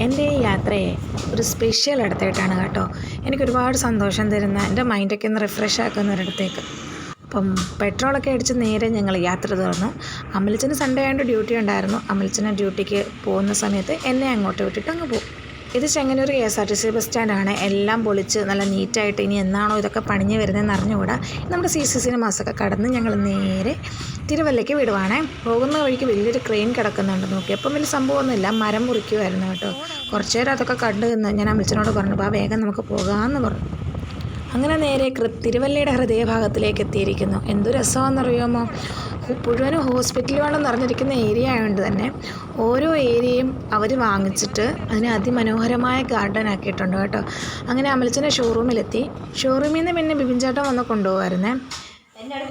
എന്റെ ഈ യാത്രയെ ഒരു സ്പെഷ്യൽ ഇടത്തേട്ടാണ് കേട്ടോ. എനിക്കൊരുപാട് സന്തോഷം തരുന്ന എന്റെ മൈൻഡൊക്കെ ഒന്ന് റിഫ്രഷ് ആക്കുന്ന ഒരിടത്തേക്ക് അപ്പം പെട്രോളൊക്കെ അടിച്ച് നേരെ ഞങ്ങൾ യാത്ര തുറന്നു. അമലിച്ചന് സൺഡേ ആയതുകൊണ്ട് ഡ്യൂട്ടി ഉണ്ടായിരുന്നു. അമലിച്ചന് ഡ്യൂട്ടിക്ക് പോകുന്ന സമയത്ത് എന്നെ അങ്ങോട്ട് വിട്ടിട്ട് അങ്ങ് പോകും. ഇത് Chengannur K S R T C bus സ്റ്റാൻഡാണ് എല്ലാം പൊളിച്ച് നല്ല നീറ്റായിട്ട് ഇനി എന്നാണോ ഇതൊക്കെ പണിഞ്ഞ് വരുന്നതെന്ന് അറിഞ്ഞുകൂടാ. നമ്മുടെ സി സി സിനിമാസൊക്കെ കടന്ന് ഞങ്ങൾ നേരെ തിരുവല്ലയ്ക്ക് വിടുവാണേ. പോകുന്ന വഴിക്ക് വലിയൊരു ക്രെയിൻ കിടക്കുന്നുണ്ട് നോക്കി. അപ്പം വലിയ സംഭവമൊന്നുമില്ല. മരം മുറിക്കുമായിരുന്നു കേട്ടോ. കുറച്ചു നേരം അതൊക്കെ കണ്ടു നിന്ന് ഞാൻ അമ്മച്ചനോട് പറഞ്ഞു അപ്പോൾ വേഗം നമുക്ക് പോകാമെന്ന് പറഞ്ഞു. അങ്ങനെ നേരെ തിരുവല്ലയുടെ ഹൃദയഭാഗത്തിലേക്ക് എത്തിയിരിക്കുന്നു. എന്തു രസമാണെന്നറിയാമോ? മുഴുവനും ഹോസ്പിറ്റലുകളും നിറഞ്ഞിരിക്കുന്ന ഏരിയ ആയതുകൊണ്ട് തന്നെ ഓരോ ഏരിയയും അവർ വാങ്ങിച്ചിട്ട് അതിനെ അതിമനോഹരമായ ഗാർഡൻ ആക്കിയിട്ടുണ്ട് കേട്ടോ. അങ്ങനെ അമലച്ചനെ ഷോറൂമിലെത്തി. ഷോറൂമിൽ നിന്ന് പിന്നെ ബിബിൻചാട്ടം വന്ന് കൊണ്ടുപോകാമായിരുന്നേ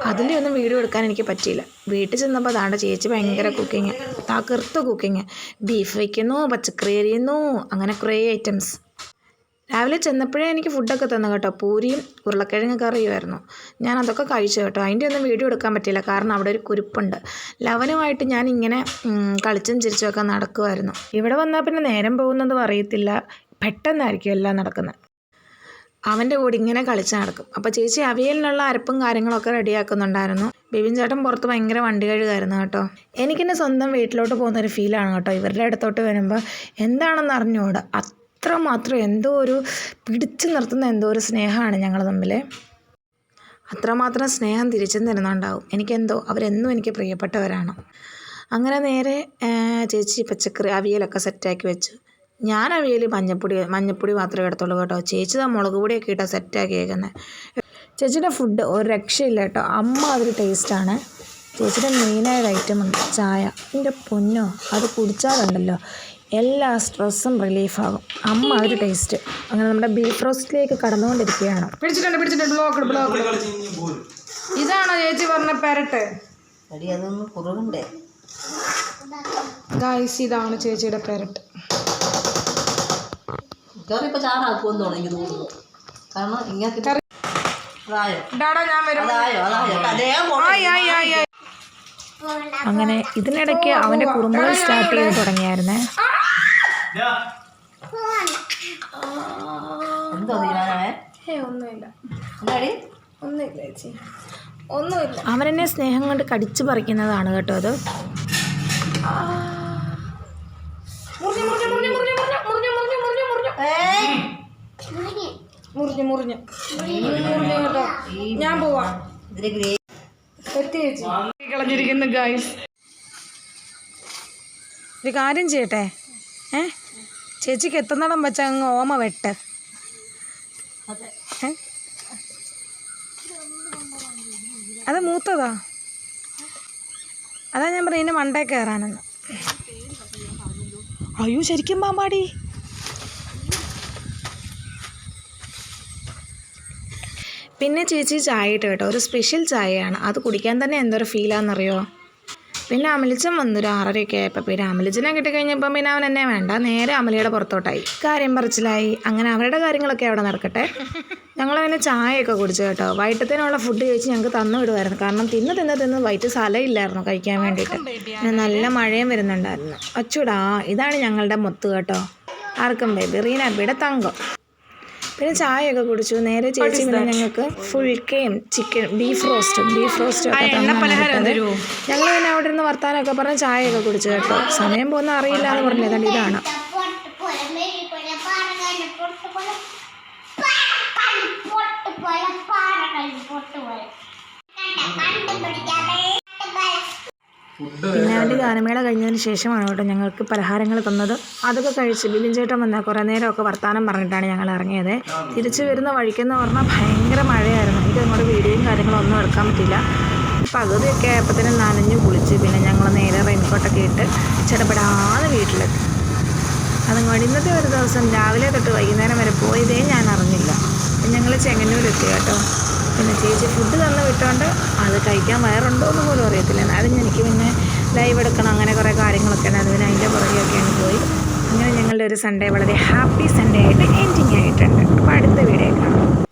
അതിന്റെ ഒന്നും വീഡിയോ എടുക്കാൻ എനിക്ക് പറ്റിയില്ല. വീട്ടിൽ ചെന്നപ്പോൾ അതാണ്ട് ചേച്ചി ഭയങ്കര കുക്കിങ് തകർത്ത് കുക്കിങ്. ബീഫ് വയ്ക്കുന്നു പച്ചക്കറി അരിയുന്നു അങ്ങനെ കുറേ ഐറ്റംസ്. രാവിലെ ചെന്നപ്പോഴേ എനിക്ക് ഫുഡൊക്കെ തന്നു കേട്ടോ. പൂരിയും ഉരുളക്കിഴങ്ങ് കറിയുമായിരുന്നു. ഞാൻ അതൊക്കെ കഴിച്ചു കേട്ടോ. അതിന്റെ ഒന്നും വീഡിയോ എടുക്കാൻ പറ്റില്ല കാരണം അവിടെ ഒരു കുരുപ്പുണ്ട്. ലവനുമായിട്ട് ഞാൻ ഇങ്ങനെ കളിച്ചും ചിരിച്ചുമൊക്കെ നടക്കുമായിരുന്നു. ഇവിടെ വന്നാൽ പിന്നെ നേരം പോകുന്നത് അറിയത്തില്ല. പെട്ടെന്നായിരിക്കും എല്ലാം നടക്കുന്നത്. അവന്റെ കൂടെ ഇങ്ങനെ കളിച്ച് നടക്കും. അപ്പോൾ ചേച്ചി അവിയലിനുള്ള അരപ്പും കാര്യങ്ങളൊക്കെ റെഡിയാക്കുന്നുണ്ടായിരുന്നു. ബിബിൻ ചേട്ടൻ പുറത്ത് ഭയങ്കര വണ്ടി കഴുകായിരുന്നു കേട്ടോ. എനിക്കെന്നെ സ്വന്തം വീട്ടിലോട്ട് പോകുന്ന ഒരു ഫീലാണ് കേട്ടോ. ഇവരുടെ അടുത്തോട്ട് വരുമ്പോൾ എന്താണെന്ന് അറിഞ്ഞുകൂടാ. അത്രമാത്രം എന്തോ ഒരു പിടിച്ചു നിർത്തുന്ന എന്തോ ഒരു സ്നേഹമാണ് ഞങ്ങൾ തമ്മിൽ. അത്രമാത്രം സ്നേഹം തിരിച്ചും തരുന്നുണ്ടാവും. എനിക്കെന്തോ അവരെന്നും എനിക്ക് പ്രിയപ്പെട്ടവരാണ്. അങ്ങനെ നേരെ ചേച്ചി പച്ചക്കറി അവിയലൊക്കെ സെറ്റാക്കി വെച്ചു. ഞാൻ അവിയൽ മഞ്ഞപ്പൊടി മഞ്ഞപ്പൊടി മാത്രമേ എടുത്തുള്ളൂ കേട്ടോ. ചേച്ചി ആ മുളക് പൊടിയൊക്കെ സെറ്റാക്കി സെറ്റാക്കിയേക്കുന്നത് ചേച്ചിയുടെ ഫുഡ് ഒരു രക്ഷയില്ല കേട്ടോ. അമ്മ അതൊരു ടേസ്റ്റാണ് ചേച്ചിയുടെ മെയിനായ ഐറ്റം ഉണ്ട് ചായ. എന്റെ പൊന്നോ അത് കുടിച്ചാലുണ്ടല്ലോ. എല്ലാ സ്ട്രെസ്സും റിലീഫാകും. അമ്മ ഒരു ടേസ്റ്റ് അങ്ങനെ നമ്മുടെ ബീഫ് റോസ്റ്റിലേക്ക് കടന്നുകൊണ്ടിരിക്കുകയാണ്. പിടിച്ചിട്ടുണ്ട് പിടിച്ചിട്ടുണ്ട്. ബ്ലോക്ക് ബ്ലോക്ക് ഇതാണോ ചേച്ചി പറഞ്ഞ പെരട്ട്? അടി അതൊന്ന് കുറുകണ്ടേ ഗായ്സ് ഇതാണ് ചേച്ചിയുടെ പെരട്ട്. ഡാടാ ഞാൻ വരും ആയി ആയി അങ്ങനെ ഇതിനിടയ്ക്ക് അവന്റെ കുറുമ്പുകൾ സ്റ്റാർട്ട് ചെയ്ത് തുടങ്ങിയായിരുന്നേ. എന്തോ ഒന്നുമില്ല ഒന്നുമില്ല അവനെന്നെ സ്നേഹം കൊണ്ട് കടിച്ചു പറിക്കുന്നതാണ് കേട്ടോ അത് മുറിഞ്ഞു മുറിഞ്ഞു മുറിഞ്ഞു കേട്ടോ ഞാൻ പോവാ കളഞ്ഞിരിക്കുന്നു ഒരു കാര്യം ചെയ്യട്ടെ ഏഹ് ചേച്ചിക്ക് എത്തുന്നിടം വെച്ച അങ്ങ് ഓമ വെട്ട്? അത്. മൂത്തതാ. അതാ ഞാൻ പറയുന്നത് മണ്ടേ കയറാനെന്ന് അയ്യോ ശരിക്കും പാമ്പാടി. പിന്നെ ചേച്ചി ചായ ഇട്ട് കേട്ടോ ഒരു സ്പെഷ്യൽ ചായയാണ്. അത് കുടിക്കാൻ തന്നെ എന്തൊരു ഫീലാണെന്നറിയോ പിന്നെ അമലിച്ചൻ വന്നു. ഒരു ആറരയൊക്കെ ആയപ്പോൾ പിന്നെ അമലിച്ചനെ കിട്ടിക്കഴിഞ്ഞപ്പം പിന്നെ അവൻ എന്നെ വേണ്ട. നേരെ അമലിയുടെ പുറത്തോട്ടായി. കാര്യം പറച്ചിലായി. അങ്ങനെ അവരുടെ കാര്യങ്ങളൊക്കെ അവിടെ നടക്കട്ടെ. ഞങ്ങൾ അങ്ങനെ ചായയൊക്കെ കുടിച്ചു കേട്ടോ. വൈകിട്ടത്തേനുള്ള ഫുഡ് കഴിച്ച് ഞങ്ങൾക്ക് തന്നു വിടുമായിരുന്നു. കാരണം തിന്ന് തിന്ന് തിന്ന് വൈകിട്ട് സ്ഥലമില്ലായിരുന്നു കഴിക്കാൻ വേണ്ടിയിട്ട്. പിന്നെ നല്ല മഴയും വരുന്നുണ്ടായിരുന്നു. അച്ചൂടാ ഇതാണ് ഞങ്ങളുടെ മൊത്ത് കേട്ടോ. ആർക്കും ബേബി റീനാബിയുടെ തങ്കം. പിന്നെ ചായയൊക്കെ കുടിച്ചു. നേരെ ചേച്ചി പിന്നെ ഞങ്ങൾക്ക് ഫുൾ കെയും chicken beef roast beef roast ഒക്കെ ഞങ്ങൾ പിന്നെ അവിടെ ഇരുന്ന് വർത്താനമൊക്കെ പറഞ്ഞ് ചായയൊക്കെ കുടിച്ചു കേട്ടോ. സമയം പോകുന്ന അറിയില്ല എന്ന് പറഞ്ഞത് ഏതാണ്ട് ഇതാണ്. പിന്നെ ഗാനമേള കഴിഞ്ഞതിന് ശേഷമാണ് കേട്ടോ ഞങ്ങൾക്ക് പലഹാരങ്ങൾ തന്നത്. അതൊക്കെ കഴിച്ച് ബിബിൻ ചേട്ടൻ വന്ന കുറേ നേരമൊക്കെ വർത്തമാനം പറഞ്ഞിട്ടാണ് ഞങ്ങൾ ഇറങ്ങിയത്. തിരിച്ചു വരുന്ന വഴിക്കെന്ന് പറഞ്ഞാൽ ഭയങ്കര മഴയായിരുന്നു. എനിക്ക് അങ്ങോട്ട് വീഡിയോയും കാര്യങ്ങളും ഒന്നും എടുക്കാൻ പറ്റില്ല പകുതിയൊക്കെ ആയപ്പോഴത്തേനും നനഞ്ഞു കുളിച്ച് പിന്നെ ഞങ്ങൾ നേരെ റെയിൻകോട്ടൊക്കെ ഇട്ട് ചിടപെടാതെ വീട്ടിലെത്തി. അതുകൊണ്ട് ഇന്നത്തെ ഒരു ദിവസം രാവിലെ തൊട്ട് വൈകുന്നേരം വരെ പോയതേ ഞാൻ അറിഞ്ഞില്ല. ഞങ്ങൾ ചെങ്ങന്നൂരെത്തി കേട്ടോ. പിന്നെ ചേച്ചി ഫുഡ് തന്ന് വിട്ടോണ്ട് അത് കഴിക്കാൻ വയറുണ്ടോ എന്ന് പോലും അറിയത്തില്ല. എന്നാലും എനിക്ക് പിന്നെ ലൈവ് എടുക്കണം അങ്ങനെ കുറേ കാര്യങ്ങളൊക്കെ ഉണ്ട്. അതുപോലെ അതിന്റെ പുറകെയൊക്കെയാണ് പോയി. അങ്ങനെ ഞങ്ങളുടെ ഒരു സൺഡേ വളരെ ഹാപ്പി സൺഡേ ആയിട്ട് എൻഡിങ് ആയിട്ടുണ്ട്. അപ്പോൾ അടുത്ത വീഡിയോ കാണാം.